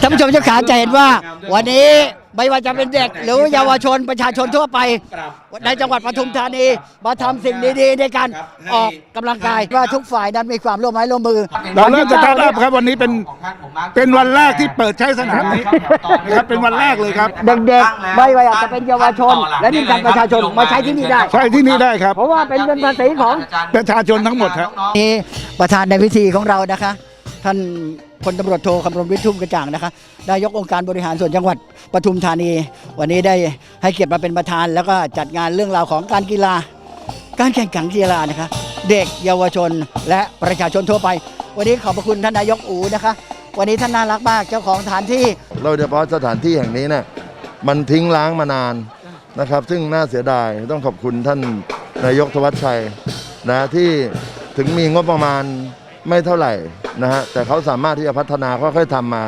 ท่านผู้ชมเจ้าขาจะเห็นว่า วันนี้ไม่ว่าจะเป็นเด็กหรือเยาวชนประชาชนทั่วไป ในจังหวัดปทุมธานีมาทำสิ่งดีๆในการออกกำลังกายว่าทุกฝ่ายนั้นมีความร่วมไม้ร่วมมือเราเริ่มสตาร์ทอัพครับวันนี้เป็นเป็นวันแรกที่เปิดใช้สนามนี้นะครับเป็นวันแรกเลยครับเด็กๆไม่ว่าจะเป็นเยาวชน และนี่การประชาชนมาใช้ที่นี่ได้ ใช่ที่นี่ได้ครับ เพราะว่าเป็นเงินภาษีของประชาชนทั้งหมดครับนี่ประธานในพิธีของเรานะคะ ท่าน พลตำรวจโทคำรณวิทุ่มกระจ่างนะคะนายกองค์การบริหารส่วนจังหวัดปทุมธานี วันนี้ได้ให้เกียรติมาเป็นประธาน แล้วก็จัดงานเรื่องราวของการกีฬา การแข่งขันกีฬานะคะ เด็กเยาวชนและประชาชนทั่วไป วันนี้ขอบพระคุณท่านนายกอูนะคะ วันนี้ท่านน่ารักมากเจ้าของสถานที่ โดยเฉพาะสถานที่แห่งนี้เนี่ยมันทิ้งล้างมานานนะครับ ซึ่งน่าเสียดายต้องขอบคุณท่านนายกธวัชชัยนะที่ถึงมีงบประมาณ ไม่เท่าไหร่นะฮะแต่เขาสามารถที่จะพัฒนาค่อยๆทำมา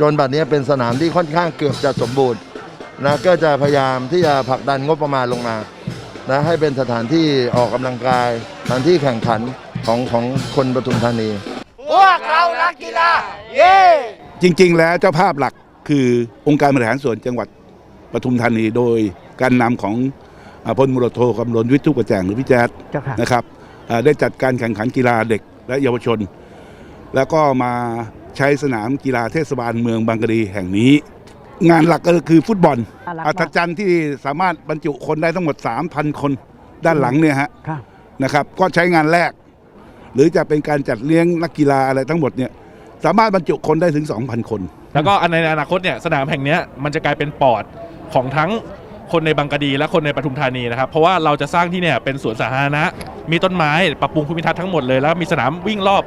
จนบัดนี้เป็นสนามที่ค่อนข้างเกือบจะสมบูรณ์นะก็จะพยายามที่จะผลักดันงบประมาณลงมานะให้เป็นสถานที่ออกกำลังกายสถานที่แข่งขันของของคนปทุมธานี พวกเรานักกีฬาเย้จริง ๆ แล้วเจ้าภาพหลักคือองค์การบริหารส่วนจังหวัดปทุมธานีโดยการนำของอ่าพลมุรโทกำลนวิทย์ทุกประแจงหรือพี่แจ๊ดเจ้าค่ะนะครับอ่าได้จัดการแข่งขันกีฬาเด็ก และเยาวชน แล้วก็มาใช้สนามกีฬาเทศบาลเมืองบางกะดีแห่งนี้ งานหลักก็คือฟุตบอลน่ารักมากอัศจรรย์ที่สามารถบรรจุคนได้ทั้งหมด 3,000 คนด้านหลังเนี่ยฮะครับนะครับ ก็ใช้งานแรก หรือจะเป็นการจัดเลี้ยงนักกีฬาอะไรทั้งหมดเนี่ยสามารถบรรจุคนได้ถึง 2,000 คน แล้วก็ในอนาคตเนี่ยสนามแห่งเนี้ยมันจะกลายเป็นปอดของทั้งคนในบางกะดีและคนในปทุมธานีนะครับ เพราะว่าเราจะสร้างที่เนี่ยเป็นสวนสาธารณะ มีต้นไม้ปรับปรุงภูมิทัศน์ทั้งหมดเลยแล้วมีสนามวิ่งรอบ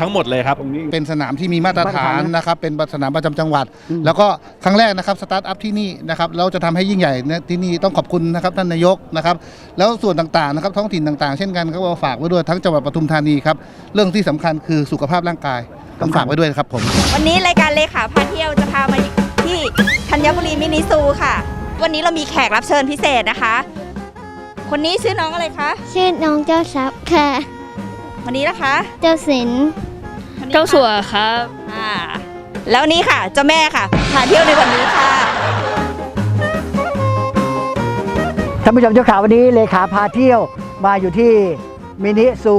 ทั้งหมดเลยครับ เป็นสนามที่มีมาตรฐานมาตรฐานนะนะครับ เป็นสนามประจำจังหวัดอืมแล้วก็ครั้งแรกนะครับสตาร์ทอัพที่นี่นะครับเราจะทำให้ยิ่งใหญ่เนี่ยที่นี่ต้องขอบคุณนะครับท่านนายกนะครับ แล้วส่วนต่างๆนะครับท้องถิ่นต่างๆ เช่นกันก็ฝากไว้ด้วยทั้งจังหวัดปทุมธานีครับเรื่องที่สำคัญคือสุขภาพร่างกายต้องฝากไว้ด้วยนะครับผมวันนี้รายการเลขาพาเที่ยวจะพามาที่ธัญบุรีมินิซูค่ะ วันนี้เรามีแขกรับเชิญพิเศษนะคะ คนนี้ชื่อน้องอะไรคะ ชื่อน้องเจ้าทรัพย์ค่ะ วันนี้นะคะเจ้าสินคนนี้เจ้าค่ะสัวครับ อ่า แล้ววันนี้ค่ะ เจ้าแม่ค่ะพาเที่ยวในวันนี้ค่ะ ท่านผู้ชมเจ้าขาวันนี้เลขาพาเที่ยวมาอยู่ที่มินิซู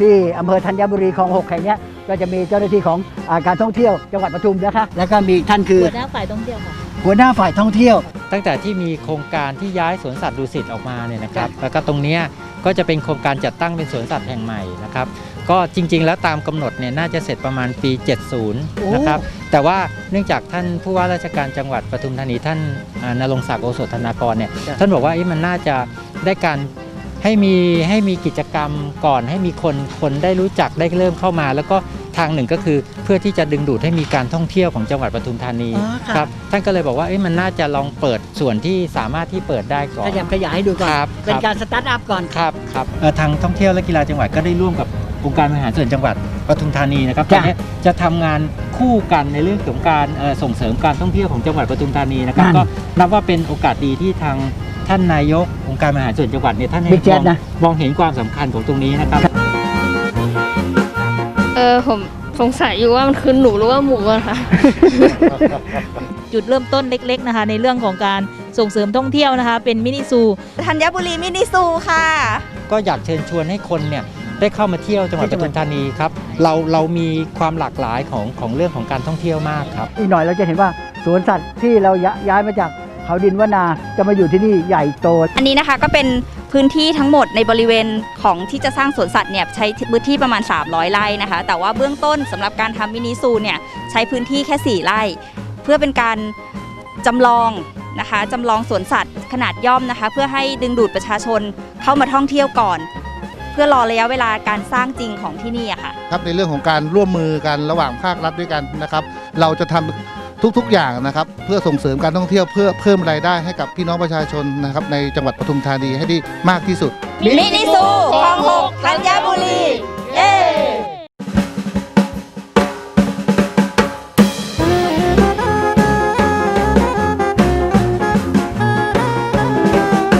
ที่อำเภอธัญบุรีของหกแห่งเนี้ยก็จะมีเจ้าหน้าที่ของอาการท่องเที่ยวจังหวัดปทุมนะคะแล้วก็มีอีกท่านคือ หัวหน้าฝ่ายท่องเที่ยวค่ะ หัวหน้าฝ่ายท่องเที่ยว ตั้งแต่ที่มีโครงการที่ย้ายสวนสัตว์ดุสิตออกมาเนี่ยนะครับ แล้วก็ตรงเนี้ยก็จะเป็นโครงการจัดตั้งเป็นสวนสัตว์แห่งใหม่นะครับ ก็จริง ๆ แล้วตามกำหนดเนี่ยน่าจะเสร็จประมาณปี 70 นะครับ แต่ว่าเนื่องจากท่านผู้ว่าราชการจังหวัดปทุมธานีท่านอ่านรงค์ศักดิ์โอสถธนากรเนี่ยจ้ะท่านบอกว่าเอ๊ะมันน่าจะได้การ ให้มีให้มีกิจกรรมก่อนให้มีคนคนได้รู้จักได้เริ่มเข้ามา แล้วก็ทางหนึ่งก็คือเพื่อที่จะดึงดูดให้มีการท่องเที่ยวของจังหวัดปทุมธานีอ๋อค่ะ ครับท่านก็เลยบอกว่าเอ๊ะมันน่าจะลองเปิดส่วนที่สามารถที่เปิดได้ก่อน ขยับขยายให้ดูก่อน ครับเป็นครับ การสตาร์ทอัพก่อน ครับครับเอ่อทางท่องเที่ยวและกีฬาจังหวัดก็ได้ร่วมกับองค์การบริหารส่วนจังหวัดปทุมธานีนะครับตจ้ะ อนนี้จะทำงานคู่กันในเรื่องของการเอ่อส่งเสริมการท่องเที่ยวของจังหวัดปทุมธานีนะครับนั่น ก็นับว่าเป็นโอกาสดีที่ทาง ท่านนายกองค์การบริหารส่วนจังหวัดเนี่ยท่านให้ Big Jet มองนะ มองเห็นความสำคัญของตรงนี้นะครับ เออผมสงสัยอยู่ว่ามันคือหนูหรือว่าหมูอะค่ะ จุดเริ่มต้นเล็กๆนะคะ ในเรื่องของการส่งเสริมท่องเที่ยวนะคะ เป็นมินิซู ธัญบุรีมินิซูค่ะ ก็อยากเชิญชวนให้คนเนี่ยได้เข้ามาเที่ยวจังหวัดปทุมธานีครับเราเรามีความหลากหลายของของเรื่องของการท่องเที่ยวมากครับ อีกหน่อยเราจะเห็นว่าสวนสัตว์ที่เรายย้ายมาจาก เขาดินวนาจะมาอยู่ที่นี่ใหญ่โต อันนี้นะคะก็เป็นพื้นที่ทั้งหมดในบริเวณของที่จะสร้างสวนสัตว์เนี่ยใช้พื้นที่ประมาณ 300 ไร่นะคะ แต่ว่าเบื้องต้นสำหรับการทำมินิซูเนี่ยใช้พื้นที่แค่ 4 ไร่ เพื่อเป็นการจำลองนะคะจำลองสวนสัตว์ขนาดย่อมนะคะ เพื่อให้ดึงดูดประชาชนเข้ามาท่องเที่ยวก่อน เพื่อรอระยะเวลาการสร้างจริงของที่นี่อะค่ะครับในเรื่องของการร่วมมือกันระหว่างภาครัฐด้วยกันนะครับ เราจะทำ ทุกๆ อย่างนะครับ เพื่อส่งเสริมการท่องเที่ยวเพื่อเพิ่มรายได้ให้กับพี่น้องประชาชนนะครับในจังหวัดปทุมธานีให้ได้มากที่สุดมินิซูคลองหกธัญบุรี เย้